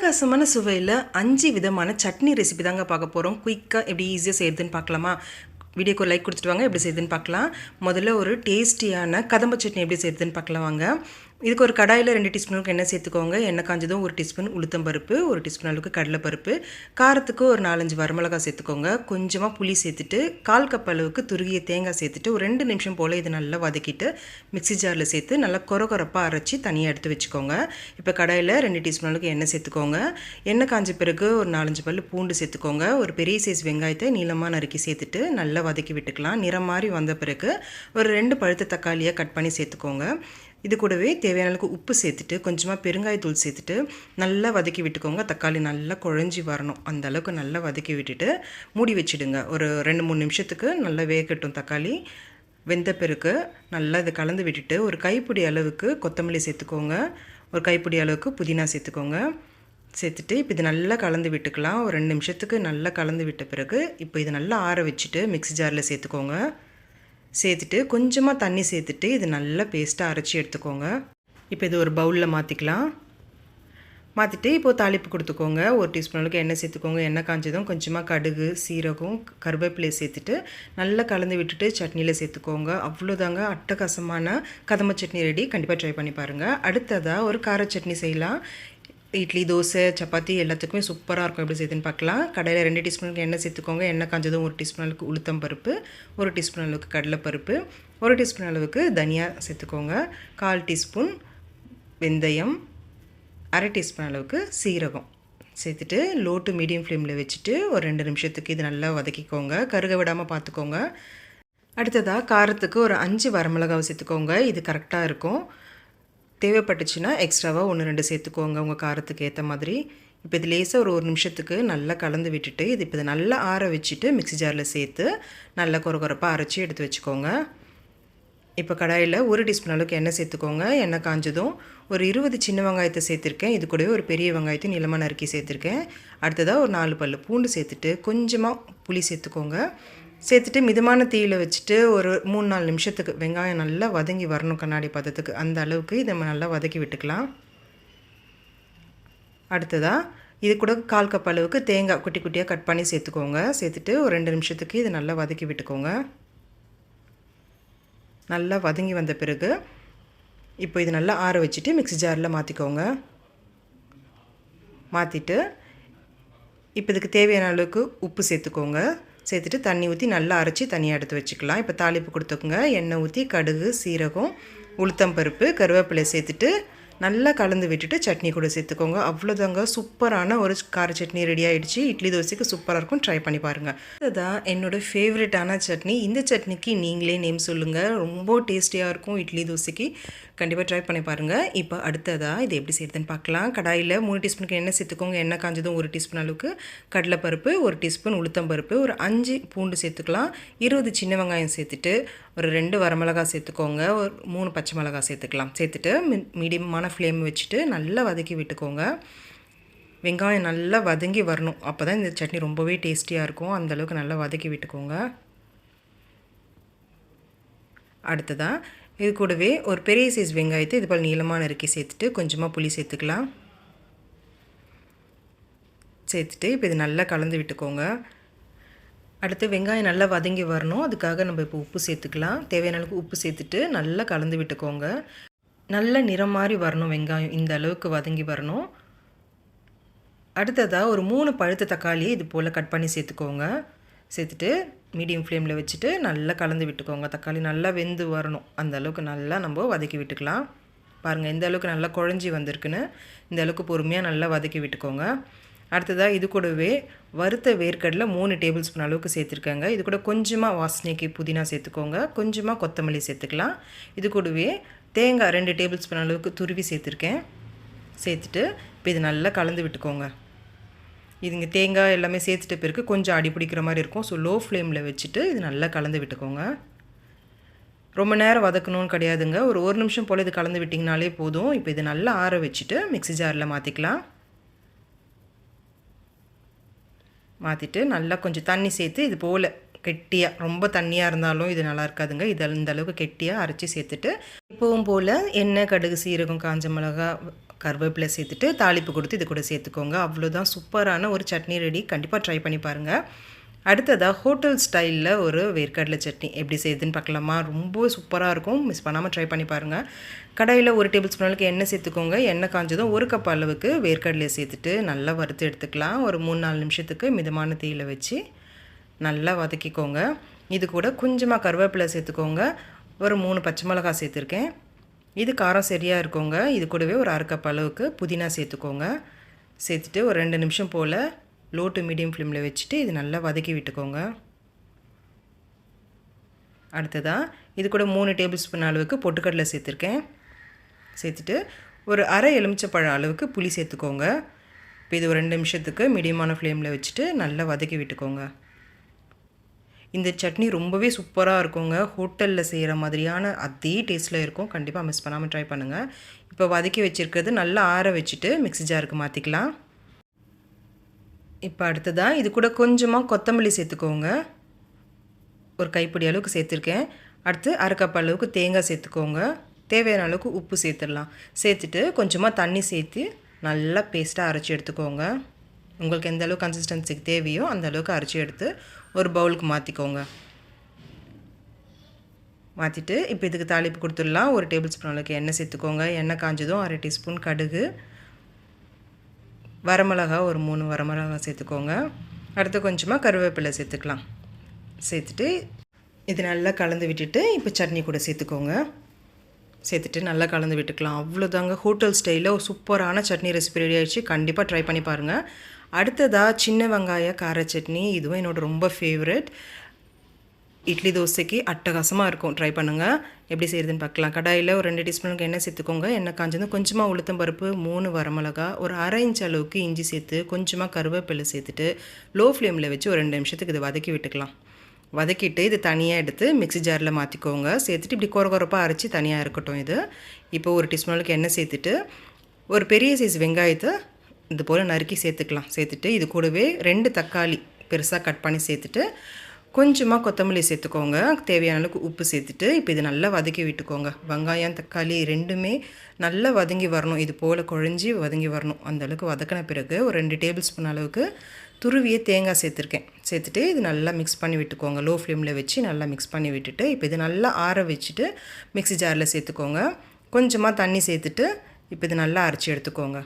அட்டகாசமான சுவையில் அஞ்சு விதமான சட்னி ரெசிபி தாங்க பார்க்க போகிறோம் குயிக்காக எப்படி ஈஸியாக செய்யுதுன்னு பார்க்கலாமா? வீடியோக்கு லைக் கொடுத்துட்டு வாங்க எப்படி செய்யுதுன்னு பார்க்கலாம். முதல்ல ஒரு டேஸ்டியான கதம்ப சட்னி எப்படி செய்யுதுன்னு பார்க்கலாம் வாங்க. இதுக்கு ஒரு கடாயில் ரெண்டு டீஸ்பூனுக்கு எண்ணெய் சேர்த்துக்கோங்க. எண்ணெய் காஞ்சதும் ஒரு டீஸ்பூன் உளுத்தம்பருப்பு ஒரு டீஸ்பூன் அளவுக்கு கடலைப்பருப்பு. காரத்துக்கு ஒரு நாலஞ்சு வரமிளகாய் சேர்த்துக்கோங்க. கொஞ்சமாக புளி சேர்த்துட்டு கால் கப் அளவுக்கு துருகிய தேங்காய் சேர்த்துட்டு ஒரு ரெண்டு நிமிஷம் போல் இது நல்லா வதக்கிட்டு மிக்ஸி ஜாரில் சேர்த்து நல்லா கொர கொரப்பாக அரைச்சி தனியாக எடுத்து வச்சுக்கோங்க. இப்போ கடாயில் ரெண்டு டீஸ்பூன் அளவுக்கு எண்ணெய் சேர்த்துக்கோங்க. எண்ணெய் காஞ்ச பிறகு ஒரு நாலஞ்சு பல் பூண்டு சேர்த்துக்கோங்க. ஒரு பெரிய சைஸ் வெங்காயத்தை நீளமாக நறுக்கி சேர்த்துட்டு நல்லா வதக்கி விட்டுக்கலாம். நிறம் மாதிரி வந்த பிறகு ஒரு ரெண்டு பழுத்த தக்காளியை கட் பண்ணி சேர்த்துக்கோங்க. இது கூடவே தேவையான அளவுக்கு உப்பு சேர்த்துட்டு கொஞ்சமாக பெருங்காயத்தூள் சேர்த்துட்டு நல்லா வதக்கி விட்டுக்கோங்க. தக்காளி நல்லா குழஞ்சி வரணும். அந்த அளவுக்கு நல்லா வதக்கி விட்டுட்டு மூடி வச்சிடுங்க. ஒரு ரெண்டு மூணு நிமிஷத்துக்கு நல்லா வேகட்டும் தக்காளி. வெந்த பிறகு நல்லா இதை கலந்து விட்டுட்டு ஒரு கைப்பிடி அளவுக்கு கொத்தமல்லி சேர்த்துக்கோங்க. ஒரு கைப்பிடி அளவுக்கு புதினா சேர்த்துக்கோங்க. சேர்த்துட்டு இப்போ இது நல்லா கலந்து விட்டுக்கலாம். ஒரு ரெண்டு நிமிஷத்துக்கு நல்லா கலந்து விட்ட பிறகு இப்போ இது நல்லா ஆற வச்சுட்டு மிக்ஸி ஜாரில் சேர்த்துக்கோங்க. சேர்த்துட்டு கொஞ்சமாக தண்ணி சேர்த்துட்டு இது நல்லா பேஸ்ட்டாக அரைச்சி எடுத்துக்கோங்க. இப்போ இது ஒரு பவுலில் மாற்றிக்கலாம் மாற்றிட்டு இப்போது தாளிப்பு கொடுத்துக்கோங்க. ஒரு டீஸ்பூன் அளவுக்கு எண்ணெய் சேர்த்துக்கோங்க. எண்ணெய் காஞ்சதும் கொஞ்சமாக கடுகு சீரகம் கருவேப்பிலையை சேர்த்துட்டு நல்லா கலந்து விட்டுட்டு சட்னியில் சேர்த்துக்கோங்க. அவ்வளோதாங்க அட்டகாசமான கதம்ப சட்னி ரெடி கண்டிப்பாக ட்ரை பண்ணி பாருங்கள் அடுத்ததாக ஒரு கார சட்னி செய்யலாம். இட்லி தோசை சப்பாத்தி எல்லாத்துக்குமே சூப்பராக இருக்கும். எப்படி செய்யுதுன்னு பார்க்கலாம். கடையில் ரெண்டு டீஸ்பூனுக்கு எண்ணெய் சேர்த்துக்கோங்க. எண்ணெய் காஞ்சதும் ஒரு டீஸ்பூன் அளவுக்கு உளுத்தம் பருப்பு ஒரு டீஸ்பூன் அளவுக்கு கடலைப்பருப்பு ஒரு டீஸ்பூன் அளவுக்கு தனியா சேர்த்துக்கோங்க. கால் டீஸ்பூன் வெந்தயம் அரை டீஸ்பூன் அளவுக்கு சீரகம் சேர்த்துட்டு லோ டு மீடியம் ஃப்ளேமில் வச்சுட்டு ஒரு ரெண்டு நிமிஷத்துக்கு இது நல்லா வதக்கிக்கோங்க. கருக விடாமல் பார்த்துக்கோங்க. அடுத்ததாக காரத்துக்கு ஒரு அஞ்சு வரமிளகாவை சேர்த்துக்கோங்க. இது கரெக்டாக இருக்கும். தேவைப்பட்டுச்சுன்னா எக்ஸ்ட்ராவாக ஒன்று ரெண்டு சேர்த்துக்கோங்க. உங்கள் காரத்துக்கு ஏற்ற மாதிரி. இப்போ இது லேசாக ஒரு ஒரு நிமிஷத்துக்கு நல்லா கலந்து விட்டுட்டு இது இப்போ இதை நல்லா ஆற வச்சுட்டு மிக்ஸி ஜாரில் சேர்த்து நல்லா கொர கொரப்பாக அரைச்சி எடுத்து வச்சுக்கோங்க. இப்போ கடாயில் ஒரு டீஸ்பூன் அளவுக்கு எண்ணெய் சேர்த்துக்கோங்க. எண்ணெய் காஞ்சதும் ஒரு இருபது சின்ன வெங்காயத்தை சேர்த்துருக்கேன். இது கூடவே ஒரு பெரிய வெங்காயத்தை நிலமாக நறுக்கி சேர்த்துருக்கேன். அடுத்ததாக ஒரு நாலு பல் பூண்டு சேர்த்துட்டு கொஞ்சமாக புளி சேர்த்துக்கோங்க. சேர்த்துட்டு மிதமான தீயில் வச்சுட்டு ஒரு மூணு நாலு நிமிஷத்துக்கு வெங்காயம் நல்லா வதங்கி வரணும் கண்ணாடி பதத்துக்கு அந்த அளவுக்கு இதை நம்ம நல்லா வதக்கி விட்டுக்கலாம். அடுத்ததாக இது கூட கால் கப் அளவுக்கு தேங்காய் குட்டி குட்டியாக கட் பண்ணி சேர்த்துக்கோங்க. சேர்த்துட்டு ஒரு ரெண்டு நிமிஷத்துக்கு இதை நல்லா வதக்கி விட்டுக்கோங்க. நல்லா வதங்கி வந்த பிறகு இப்போ இது நல்லா ஆற வச்சுட்டு மிக்ஸி ஜாரில் மாற்றிக்கோங்க மாற்றிட்டு இப்போ இதுக்கு தேவையான அளவுக்கு உப்பு சேர்த்துக்கோங்க. சேர்த்துட்டு தண்ணி ஊற்றி நல்லா அரைச்சி தனியாக எடுத்து வச்சுக்கலாம். இப்போ தாளிப்பு கொடுத்துக்கோங்க. எண்ணெய் ஊற்றி கடுகு சீரகம் உளுத்தம் பருப்பு கருவேப்பிலை சேர்த்துட்டு நல்லா கலந்து விட்டுட்டு சட்னி கூட சேர்த்துக்கோங்க. அவ்வளோதாங்க சூப்பரான ஒரு கார சட்னி ரெடி ஆகிடுச்சு இட்லி தோசைக்கு சூப்பராக இருக்கும். ட்ரை பண்ணி பாருங்கள் இதுதான் என்னோடய ஃபேவரட்டான சட்னி. இந்த சட்னிக்கு நீங்களே நேம் சொல்லுங்கள் ரொம்ப டேஸ்டியாக இருக்கும் இட்லி தோசைக்கு. கண்டிப்பாக ட்ரை பண்ணி பாருங்கள் இப்போ அடுத்ததாக இது எப்படி செய்யுதுன்னு பார்க்கலாம். கடாயில் மூணு டீஸ்பூனுக்கு எண்ணெய் சேர்த்துக்கோங்க. எண்ணெய் காஞ்சதும் ஒரு டீஸ்பூன் அளவுக்கு. கடலைப்பருப்பு ஒரு டீஸ்பூன் உளுத்தம் பருப்பு ஒரு அஞ்சு பூண்டு சேர்த்துக்கலாம். இருபது சின்ன வெங்காயம் சேர்த்துட்டு ஒரு ரெண்டு வரமிளகா சேர்த்துக்கோங்க. ஒரு மூணு பச்சை மிளகா சேர்த்துக்கலாம். சேர்த்துட்டு மீடியமான ஃப்ளேம் வச்சுட்டு நல்லா வதக்கி விட்டுக்கோங்க. வெங்காயம் நல்லா வதங்கி வரணும். அப்போ தான் இந்த சட்னி ரொம்பவே டேஸ்டியாக இருக்கும். அந்தளவுக்கு நல்லா வதக்கி விட்டுக்கோங்க. அடுத்ததாக இது கூடவே ஒரு பெரிய சைஸ் வெங்காயத்தை இது போல் நீளமான நறுக்கி சேர்த்துட்டு கொஞ்சமாக புளி சேர்த்துக்கலாம். சேர்த்துட்டு இப்போ இது நல்லா கலந்து விட்டுக்கோங்க. அடுத்து வெங்காயம் நல்லா வதங்கி வரணும். அதுக்காக நம்ம இப்போ உப்பு சேர்த்துக்கலாம். தேவையான அளவுக்கு உப்பு சேர்த்துட்டு நல்லா கலந்து விட்டுக்கோங்க. நல்ல நிறம் மாதிரி வரணும் வெங்காயம் இந்த அளவுக்கு வதங்கி வரணும். அடுத்ததாக ஒரு மூணு பழுத்த தக்காளி இது போல் கட் பண்ணி சேர்த்துக்கோங்க. சேர்த்துட்டு மீடியம் ஃப்ளேமில் வச்சுட்டு நல்லா கலந்து விட்டுக்கோங்க. தக்காளி நல்லா வெந்து வரணும். அந்த அளவுக்கு நல்லா நம்ம வதக்கி விட்டுக்கலாம். பாருங்கள் இந்த அளவுக்கு நல்லா குழஞ்சி வந்திருக்குன்னு. இந்த அளவுக்கு பொறுமையாக நல்லா வதக்கி விட்டுக்கோங்க. அடுத்ததாக இது கூடவே வறுத்த வேர்க்கடலை மூணு டேபிள் ஸ்பூன் அளவுக்கு சேர்த்துருக்காங்க. இது கூட கொஞ்சமாக வாசனைக்கு புதினா சேர்த்துக்கோங்க. கொஞ்சமாக கொத்தமல்லி சேர்த்துக்கலாம். இது கூடவே தேங்காய் ரெண்டு டேபிள் ஸ்பூன் அளவுக்கு துருவி சேர்த்துருக்கேன். சேர்த்துட்டு இப்போ இது நல்லா கலந்து விட்டுக்கோங்க. இதுங்க தேங்காய் எல்லாமே சேர்த்துட்ட பிறகு கொஞ்சம் அடி பிடிக்கிற மாதிரி இருக்கும். ஸோ லோ ஃப்ளேமில் வச்சுட்டு இது நல்லா கலந்து விட்டுக்கோங்க. ரொம்ப நேரம் வதக்கணும்னு கிடையாதுங்க. ஒரு ஒரு நிமிஷம் போல் இது கலந்து விட்டிங்கனாலே போதும். இப்போ இது நல்லா ஆற வச்சுட்டு மிக்ஸி ஜாரில் மாற்றிக்கலாம் மாற்றிட்டு நல்லா கொஞ்சம் தண்ணி சேர்த்து இது போல் கெட்டியாக ரொம்ப தண்ணியாக இருந்தாலும் இது நல்லா இருக்காதுங்க. இது இந்த அளவுக்கு கெட்டியாக அரைச்சி சேர்த்துட்டு எப்பவும் போல் எண்ணெய் கடுகு சீரகம் காஞ்ச மிளகா கருவேப்பிலை சேர்த்துட்டு தாளிப்பு கொடுத்து இது கூட சேர்த்துக்கோங்க. அவ்வளோதான் சூப்பரான ஒரு சட்னி ரெடி. கண்டிப்பாக ட்ரை பண்ணி பாருங்கள் அடுத்ததாக ஹோட்டல் ஸ்டைலில் ஒரு வேர்க்கடலை சட்னி. எப்படி செய்யுதுன்னு பார்க்கலாமா? ரொம்ப சூப்பராக இருக்கும். மிஸ் பண்ணாமல் ட்ரை பண்ணி பாருங்கள் கடையில் ஒரு டேபிள் ஸ்பூன் அளவுக்கு எண்ணெய் சேர்த்துக்கோங்க. எண்ணெய் காஞ்சதும் ஒரு கப் அளவுக்கு வேர்க்கடலையை சேர்த்துட்டு நல்லா வறுத்து எடுத்துக்கலாம். ஒரு மூணு நாலு நிமிஷத்துக்கு மிதமான தீயில் வச்சு நல்லா வதக்கிக்கோங்க. இது கூட கொஞ்சமாக கருவேப்பிலை சேர்த்துக்கோங்க. ஒரு மூணு பச்சை மிளகாய் சேர்த்துருக்கேன். இது காரம் சரியாக இருக்குங்க. இது கூடவே ஒரு அரை கப் அளவுக்கு புதினா சேர்த்துக்கோங்க. சேர்த்துட்டு ஒரு ரெண்டு நிமிஷம் போல் லோ டு மீடியம் ஃப்ளேமில் வச்சுட்டு இது நல்லா வதக்கி விட்டுக்கோங்க. அடுத்ததாக இது கூட மூணு டேபிள் ஸ்பூன் அளவுக்கு பொட்டுக்கடலை சேர்த்துருக்கேன். சேர்த்துட்டு ஒரு அரை எலுமிச்சப்பழம் அளவுக்கு புளி சேர்த்துக்கோங்க. இப்போ இது ஒரு ரெண்டு நிமிஷத்துக்கு மீடியமான ஃப்ளேமில் வச்சுட்டு நல்லா வதக்கி விட்டுக்கோங்க. இந்த சட்னி ரொம்பவே சூப்பராக இருக்குங்க. ஹோட்டலில் செய்கிற மாதிரியான அதே டேஸ்ட்டில் இருக்கும். கண்டிப்பாக மிஸ் பண்ணாமல் ட்ரை பண்ணுங்கள் இப்போ வதக்கி வச்சுருக்கிறது நல்லா ஆற வச்சுட்டு மிக்ஸி ஜாருக்கு மாற்றிக்கலாம் இப்போ அடுத்ததாக இது கூட கொஞ்சமாக கொத்தமல்லி சேர்த்துக்கோங்க. ஒரு கைப்பிடி அளவுக்கு சேர்த்துருக்கேன். அடுத்து அரை கப் அளவுக்கு தேங்காய் சேர்த்துக்கோங்க. தேவையான அளவுக்கு உப்பு சேர்த்துடலாம். சேர்த்துட்டு கொஞ்சமாக தண்ணி சேர்த்து நல்லா பேஸ்ட்டாக அரைச்சி எடுத்துக்கோங்க. உங்களுக்கு எந்த அளவுக்கு கன்சிஸ்டன்சிக்கு தேவையோ அந்த அளவுக்கு அரைச்சி எடுத்து ஒரு பவுலுக்கு மாற்றிக்கோங்க மாற்றிட்டு இப்போ இதுக்கு தாளிப்பு கொடுத்துடலாம். ஒரு டேபிள் ஸ்பூன் அளவுக்கு எண்ணெய் சேர்த்துக்கோங்க. எண்ணெய் காஞ்சதும் அரை டீஸ்பூன் கடுகு. வரமிளகா ஒரு மூணு வரமிளகா சேர்த்துக்கோங்க. அடுத்து கொஞ்சமாக கருவேப்பிலை சேர்த்துக்கலாம். சேர்த்துட்டு இது நல்லா கலந்து விட்டுட்டு இப்போ சட்னி கூட சேர்த்துக்கோங்க. சேர்த்துட்டு நல்லா கலந்து விட்டுக்கலாம். அவ்வளோதாங்க ஹோட்டல் ஸ்டைலில் சூப்பரான சட்னி ரெசிபி ரெடி ஆகிடுச்சு கண்டிப்பாக ட்ரை பண்ணி பாருங்கள் அடுத்ததாக சின்ன வெங்காய கார சட்னி. இதுவும் என்னோடய ரொம்ப ஃபேவரட் இட்லி தோசைக்கு அட்டகாசமாக இருக்கும். ட்ரை பண்ணுங்கள் எப்படி செய்கிறதுன்னு பார்க்கலாம். கடாயில் ஒரு ரெண்டு டீஸ்பூனுக்கு எண்ணெய் சேர்த்துக்கோங்க. எண்ணெய் காஞ்சது கொஞ்சமாக உளுத்தம் பருப்பு மூணு வரமிளகா ஒரு அரை இன்ச் அளவுக்கு இஞ்சி சேர்த்து கொஞ்சமாக கருவேப்பிலை சேர்த்துட்டு லோ ஃப்ளேமில் வச்சு ஒரு ரெண்டு நிமிஷத்துக்கு இதை வதக்கி விட்டுக்கலாம். வதக்கிட்டு இது தனியாக எடுத்து மிக்ஸி ஜாரில் மாற்றிக்கோங்க சேர்த்துட்டு இப்படி குறை குறைப்பாக அரைச்சி தனியாக இருக்கட்டும் இது. இப்போ ஒரு டீஸ்பூனுக்கு எண்ணெய் சேர்த்துட்டு ஒரு பெரிய சைஸ் வெங்காயத்தை இது போல் நறுக்கி சேர்த்துக்கலாம். சேர்த்துட்டு இது கூடவே ரெண்டு தக்காளி பெருசாக கட் பண்ணி சேர்த்துட்டு கொஞ்சமாக கொத்தமல்லி சேர்த்துக்கோங்க. தேவையான அளவுக்கு உப்பு சேர்த்துட்டு இப்போ இது நல்லா வதக்கி விட்டுக்கோங்க. வெங்காயம் தக்காளி ரெண்டுமே நல்லா வதங்கி வரணும். இது போல் குழஞ்சி வதங்கி வரணும். அந்தளவுக்கு வதக்கின பிறகு ஒரு ரெண்டு டேபிள் ஸ்பூன் அளவுக்கு துருவிய தேங்காய் சேர்த்துருக்கேன். சேர்த்துட்டு இது நல்லா மிக்ஸ் பண்ணி விட்டுக்கோங்க. லோ ஃப்ளேமில் வச்சு நல்லா மிக்ஸ் பண்ணி விட்டுட்டு இப்போ இது நல்லா ஆற வச்சுட்டு மிக்ஸி ஜாரில் சேர்த்துக்கோங்க. கொஞ்சமாக தண்ணி சேர்த்துட்டு இப்போ இது நல்லா அரைச்சி எடுத்துக்கோங்க.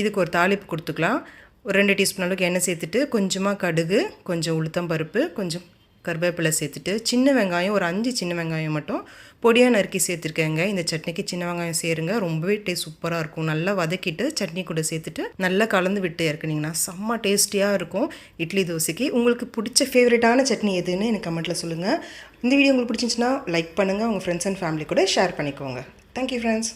இதுக்கு ஒரு தாளிப்பு கொடுத்துக்கலாம். ஒரு ரெண்டு டீஸ்பூன் அளவுக்கு எண்ணெய் சேர்த்துட்டு கொஞ்சமாக கடுகு கொஞ்சம் உளுத்தம் பருப்பு கொஞ்சம் கருவேப்பிலை சேர்த்துட்டு சின்ன வெங்காயம் ஒரு அஞ்சு சின்ன வெங்காயம் மட்டும். பொடியாக நறுக்கி சேர்த்துருக்கேங்க. இந்த சட்னிக்கு சின்ன வெங்காயம் சேருங்க. ரொம்பவே டேஸ்ட் சூப்பராக இருக்கும். நல்லா வதக்கிட்டு சட்னி கூட சேர்த்துட்டு நல்லா கலந்து விட்டு இறக்குனீங்கன்னா செம்ம டேஸ்டியாக இருக்கும். இட்லி தோசைக்கு. உங்களுக்கு பிடிச்ச ஃபேவரட்டான சட்னி எதுன்னு எனக்கு கமெண்ட்டில் சொல்லுங்கள் இந்த வீடியோ உங்களுக்கு பிடிச்சிச்சின்னா லைக் பண்ணுங்கள் உங்கள் ஃப்ரெண்ட்ஸ் அண்ட் ஃபேமிலி கூட ஷேர் பண்ணிக்கோங்க. Thank you friends